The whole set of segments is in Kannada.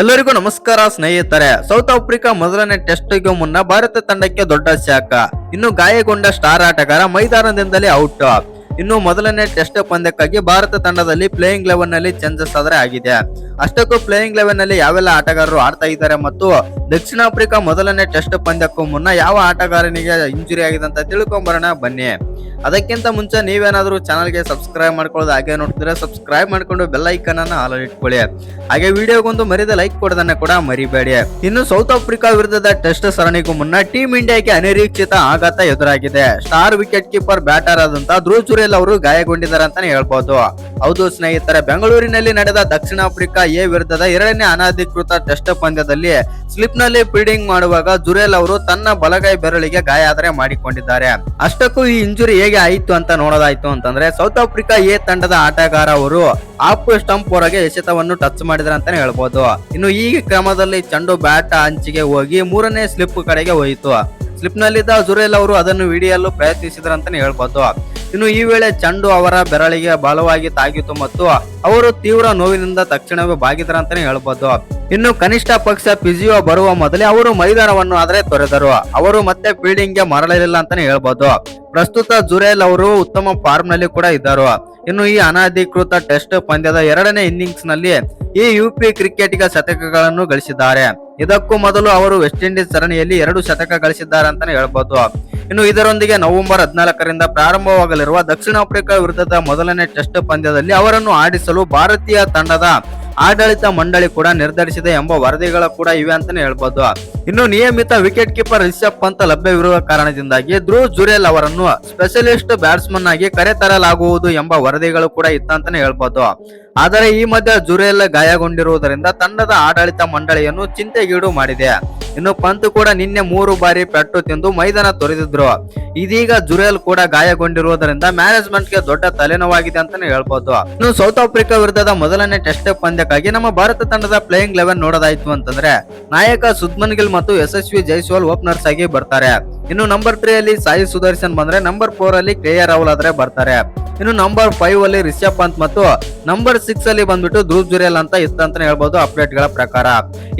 ಎಲ್ಲರಿಗೂ ನಮಸ್ಕಾರ ಸ್ನೇಹಿತರೆ. ಸೌತ್ ಆಫ್ರಿಕಾ ಮೊದಲನೇ ಟೆಸ್ಟ್ಗೆ ಮುನ್ನ ಭಾರತ ತಂಡಕ್ಕೆ ದೊಡ್ಡ ಶಾಖ. ಇನ್ನು ಗಾಯಗೊಂಡ ಸ್ಟಾರ್ ಆಟಗಾರ ಮೈದಾನದಿಂದಲೇ ಔಟ್ ಇನ್ನು ಮೊದಲನೇ ಟೆಸ್ಟ್ ಪಂದ್ಯಕ್ಕಾಗಿ ಭಾರತ ತಂಡದಲ್ಲಿ ಪ್ಲೇಯಿಂಗ್ ಲೆವೆನ್ನಲ್ಲಿ ಚೇಂಜಸ್ ಆದರೆ ಆಗಿದೆ. ಅಷ್ಟಕ್ಕೂ ಪ್ಲೇಯಿಂಗ್ ಲೆವೆನ್ನಲ್ಲಿ ಯಾವೆಲ್ಲ ಆಟಗಾರರು ಆಡ್ತಾ ಇದ್ದಾರೆ ಮತ್ತು ದಕ್ಷಿಣ ಆಫ್ರಿಕಾ ಮೊದಲನೇ ಟೆಸ್ಟ್ ಪಂದ್ಯಕ್ಕೂ ಮುನ್ನ ಯಾವ ಆಟಗಾರನಿಗೆ ಇಂಜುರಿ ಆಗಿದೆ ಅಂತ ತಿಳ್ಕೊಂಬರೋಣ, ಬನ್ನಿ. ಅದಕ್ಕಿಂತ ಮುಂಚೆ ನೀವೇನಾದರೂ ಚಾನಲ್ಗೆ ಸಬ್ಸ್ಕ್ರೈಬ್ ಮಾಡ್ಕೊಳ್ಳೋದು ಹಾಗೆ ನೋಡ್ತಿದ್ರೆ ಸಬ್ಸ್ಕ್ರೈಬ್ ಮಾಡ್ಕೊಂಡು ಬೆಲ್ ಐಕನ್ ಅನ್ನು ಆಲ್ ಇಟ್ಕೊಳ್ಳಿ. ಹಾಗೆ ವಿಡಿಯೋಗೊಂದು ಮರಿದ ಲೈಕ್ ಕೊಡೋದನ್ನ ಕೂಡ ಮರಿಬೇಡಿ. ಇನ್ನು ಸೌತ್ ಆಫ್ರಿಕಾ ವಿರುದ್ಧದ ಟೆಸ್ಟ್ ಸರಣಿಗೂ ಮುನ್ನ ಟೀಮ್ ಇಂಡಿಯಾಗೆ ಅನಿರೀಕ್ಷಿತ ಆಘಾತ ಎದುರಾಗಿದೆ. ಸ್ಟಾರ್ ವಿಕೆಟ್ ಕೀಪರ್ ಬ್ಯಾಟರ್ ಆದಂತ ಧ್ರುವ ಚುರೇಲ್ ಅವರು ಗಾಯಗೊಂಡಿದ್ದಾರೆ ಅಂತಾನೆ ಹೇಳ್ಬೋದು. ಹೌದು ಸ್ನೇಹಿತರೆ, ಬೆಂಗಳೂರಿನಲ್ಲಿ ನಡೆದ ದಕ್ಷಿಣ ಆಫ್ರಿಕಾ ಎ ವಿರುದ್ಧದ ಎರಡನೇ ಅನಧಿಕೃತ ಟೆಸ್ಟ್ ಪಂದ್ಯದಲ್ಲಿ ಸ್ಲಿಪ್ನಲ್ಲಿ ಫೀಲ್ಡಿಂಗ್ ಮಾಡುವಾಗ ಜುರೇಲ್ ಅವರು ತನ್ನ ಬಲಗೈ ಬೆರಳಿಗೆ ಗಾಯ ಆದರೆ ಮಾಡಿಕೊಂಡಿದ್ದಾರೆ. ಅಷ್ಟಕ್ಕೂ ಈ ಇಂಜುರಿ ಹೇಗೆ ಆಯಿತು ಅಂತ ನೋಡೋದಾಯ್ತು ಅಂತಂದ್ರೆ ಸೌತ್ ಆಫ್ರಿಕಾ ಎ ತಂಡದ ಆಟಗಾರ ಅವರು ಆಫ್ ಸ್ಟಂಪ್ ಹೊರಗೆ ಎಸೆತವನ್ನು ಟಚ್ ಮಾಡಿದ್ರೆ ಅಂತಾನೆ ಹೇಳ್ಬೋದು. ಇನ್ನು ಈ ಕ್ರಮದಲ್ಲಿ ಚೆಂಡು ಬ್ಯಾಟ್ ಅಂಚಿಗೆ ಹೋಗಿ ಮೂರನೇ ಸ್ಲಿಪ್ ಕಡೆಗೆ ಹೋಯಿತು. ಸ್ಲಿಪ್ ನಲ್ಲಿದ್ದ ಜುರೇಲ್ ಅವರು ಅದನ್ನು ಹಿಡಿಯಲು ಪ್ರಯತ್ನಿಸಿದ್ರಂತಾನೆ ಹೇಳ್ಬೋದು. ಇನ್ನು ಈ ವೇಳೆ ಚಂಡು ಅವರ ಬೆರಳಿಗೆ ಬಲವಾಗಿ ತಾಗಿತು ಮತ್ತು ಅವರು ತೀವ್ರ ನೋವಿನಿಂದ ತಕ್ಷಣವೇ ಬಾಗಿದ್ರ ಅಂತಾನೆ ಹೇಳ್ಬೋದು. ಇನ್ನು ಕನಿಷ್ಠ ಪಕ್ಷ ಪಿಜಿಯೋ ಬರುವ ಮೊದಲೇ ಅವರು ಮೈದಾನವನ್ನು ಆದರೆ ತೊರೆದರು. ಅವರು ಮತ್ತೆ ಫೀಲ್ಡಿಂಗ್ಗೆ ಮರಳಲಿಲ್ಲ ಅಂತಾನೆ ಹೇಳ್ಬೋದು. ಪ್ರಸ್ತುತ ಜುರೇಲ್ ಅವರು ಉತ್ತಮ ಫಾರ್ಮ್ನಲ್ಲಿ ಕೂಡ ಇದ್ದರು. ಇನ್ನು ಈ ಅನಧಿಕೃತ ಟೆಸ್ಟ್ ಪಂದ್ಯದ ಎರಡನೇ ಇನ್ನಿಂಗ್ಸ್ನಲ್ಲಿ ಈ ಯುಪಿ ಕ್ರಿಕೆಟಿಗ ಶತಕಗಳನ್ನು ಗಳಿಸಿದ್ದಾರೆ. ಇದಕ್ಕೂ ಮೊದಲು ಅವರು ವೆಸ್ಟ್ ಇಂಡೀಸ್ ಸರಣಿಯಲ್ಲಿ ಎರಡು ಶತಕ ಗಳಿಸಿದ್ದಾರೆ ಅಂತಾನೆ ಹೇಳ್ಬೋದು. ಇನ್ನು ಇದರೊಂದಿಗೆ ನವೆಂಬರ್ ಹದಿನಾಲ್ಕರಿಂದ ಪ್ರಾರಂಭವಾಗಲಿರುವ ದಕ್ಷಿಣ ಆಫ್ರಿಕಾ ವಿರುದ್ಧದ ಮೊದಲನೇ ಟೆಸ್ಟ್ ಪಂದ್ಯದಲ್ಲಿ ಅವರನ್ನು ಆಡಿಸಲು ಭಾರತೀಯ ತಂಡದ ಆಡಳಿತ ಮಂಡಳಿ ಕೂಡ ನಿರ್ಧರಿಸಿದೆ ಎಂಬ ವರದಿಗಳು ಕೂಡ ಇವೆ ಅಂತಾನೆ ಹೇಳ್ಬೋದು. ಇನ್ನು ನಿಯಮಿತ ವಿಕೆಟ್ ಕೀಪರ್ ರಿಷಬ್ ಪಂತ್ ಲಭ್ಯವಿರುವ ಕಾರಣದಿಂದಾಗಿ ಧ್ರುವ್ ಜುರೇಲ್ ಅವರನ್ನು ಸ್ಪೆಷಲಿಸ್ಟ್ ಬ್ಯಾಟ್ಸ್ಮನ್ ಆಗಿ ಕರೆತರಲಾಗುವುದು ಎಂಬ ವರದಿಗಳು ಕೂಡ ಇತ್ತಂತಾನೆ ಹೇಳ್ಬೋದು. ಆದರೆ ಈ ಮಧ್ಯೆ ಜುರೇಲ್ ಗಾಯಗೊಂಡಿರುವುದರಿಂದ ತಂಡದ ಆಡಳಿತ ಮಂಡಳಿಯನ್ನು ಚಿಂತೆಗೀಡು ಮಾಡಿದೆ. ಇನ್ನು ಪಂತ್ ಕೂಡ ನಿನ್ನೆ ಮೂರು ಬಾರಿ ಪೆಟ್ಟು ತಿಂದು ಮೈದಾನ ತೊರೆದಿದ್ರು. ಇದೀಗ ಜುರೇಲ್ ಕೂಡ ಗಾಯಗೊಂಡಿರುವುದರಿಂದ ಮ್ಯಾನೇಜ್ಮೆಂಟ್ಗೆ ದೊಡ್ಡ ತಲೆನೋವಾಗಿದೆ ಅಂತಾನೆ ಹೇಳ್ಬೋದು. ಇನ್ನು ಸೌತ್ ಆಫ್ರಿಕಾ ವಿರುದ್ಧದ ಮೊದಲನೇ ಟೆಸ್ಟ್ ಪಂದ್ಯಕ್ಕಾಗಿ ನಮ್ಮ ಭಾರತ ತಂಡದ ಪ್ಲೇಯಿಂಗ್ ಲೆವೆನ್ ನೋಡೋದಾಯ್ತು ಅಂತಂದ್ರೆ ನಾಯಕ ಸುದ್ಮನ್ ಗಿಲ್ ಮತ್ತು ಯಶಸ್ವಿ ಜೈಸ್ವಾಲ್ ಓಪನರ್ಸ್ ಆಗಿ ಬರ್ತಾರೆ. ಇನ್ನು ನಂಬರ್ ತ್ರೀ ಅಲ್ಲಿ ಸಾಯಿ ಸುದರ್ಶನ್ ಬಂದ್ರೆ ನಂಬರ್ ಫೋರ್ ಅಲ್ಲಿ ಕೆ ಆರ್ ರಾಹುಲ್ ಆದ್ರೆ ಬರ್ತಾರೆ. ಇನ್ನು ನಂಬರ್ ಫೈವ್ ಅಲ್ಲಿ ರಿಷಬ್ ಪಂತ್ ಮತ್ತು ನಂಬರ್ ಸಿಕ್ಸ್ ಅಲ್ಲಿ ಬಂದ್ಬಿಟ್ಟು ಧ್ರುವ್ ಜುರೇಲ್ ಅಂತ ಇತ್ತು ಅಂತ ಹೇಳ್ಬೋದು ಅಪ್ಡೇಟ್ಗಳ ಪ್ರಕಾರ.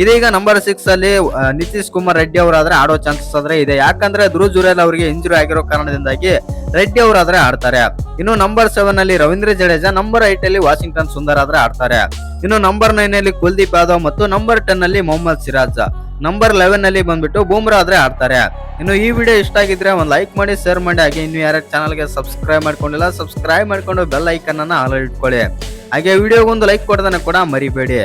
ಇದೀಗ ನಂಬರ್ ಸಿಕ್ಸ್ ಅಲ್ಲಿ ನಿತೀಶ್ ಕುಮಾರ್ ರೆಡ್ಡಿ ಅವರಾದ್ರೆ ಆಡೋ ಚಾನ್ಸಸ್ ಆದ್ರೆ ಇದೆ. ಯಾಕಂದ್ರೆ ಧ್ರುವ್ ಜುರೇಲ್ ಅವರಿಗೆ ಇಂಜುರಿ ಆಗಿರೋ ಕಾರಣದಿಂದಾಗಿ ರೆಡ್ಡಿ ಅವರಾದ್ರೆ ಆಡ್ತಾರೆ. ಇನ್ನು ನಂಬರ್ ಸೆವೆನ್ ಅಲ್ಲಿ ರವೀಂದ್ರ ಜಡೇಜಾ ನಂಬರ್ ಏಟ್ ಅಲ್ಲಿ ವಾಷಿಂಗ್ಟನ್ ಸುಂದರ್ ಆದ್ರೆ ಆಡ್ತಾರೆ. ಇನ್ನು ನಂಬರ್ ನೈನ್ ಅಲ್ಲಿ ಕುಲ್ದೀಪ್ ಯಾದವ್ ಮತ್ತು ನಂಬರ್ ಟೆನ್ ಅಲ್ಲಿ ಮೊಹಮ್ಮದ್ ಸಿರಾಜ್. ನಂಬರ್ ಲೆವೆನ್ ಅಲ್ಲಿ ಬಂದ್ಬಿಟ್ಟು ಬೂಮ್ರಾ ಆದ್ರೆ ಆಡ್ತಾರೆ. ಇನ್ನು ಈ ವಿಡಿಯೋ ಇಷ್ಟ ಆಗಿದ್ರೆ ಒಂದು ಲೈಕ್ ಮಾಡಿ ಶೇರ್ ಮಾಡಿ. ಹಾಗೆ ಇನ್ನು ಯಾರ್ಯಾರು ಚಾನಲ್ಗೆ ಸಬ್ಸ್ಕ್ರೈಬ್ ಮಾಡ್ಕೊಂಡಿಲ್ಲ ಸಬ್ಸ್ಕ್ರೈಬ್ ಮಾಡ್ಕೊಂಡು ಬೆಲ್ ಐಕನ್ ಅನ್ನ ಇಟ್ಕೊಳ್ಳಿ. ಹಾಗೆ ವಿಡಿಯೋಗೊಂದು ಲೈಕ್ ಕೊಡೋದನ್ನ ಕೂಡ ಮರಿಬೇಡಿ.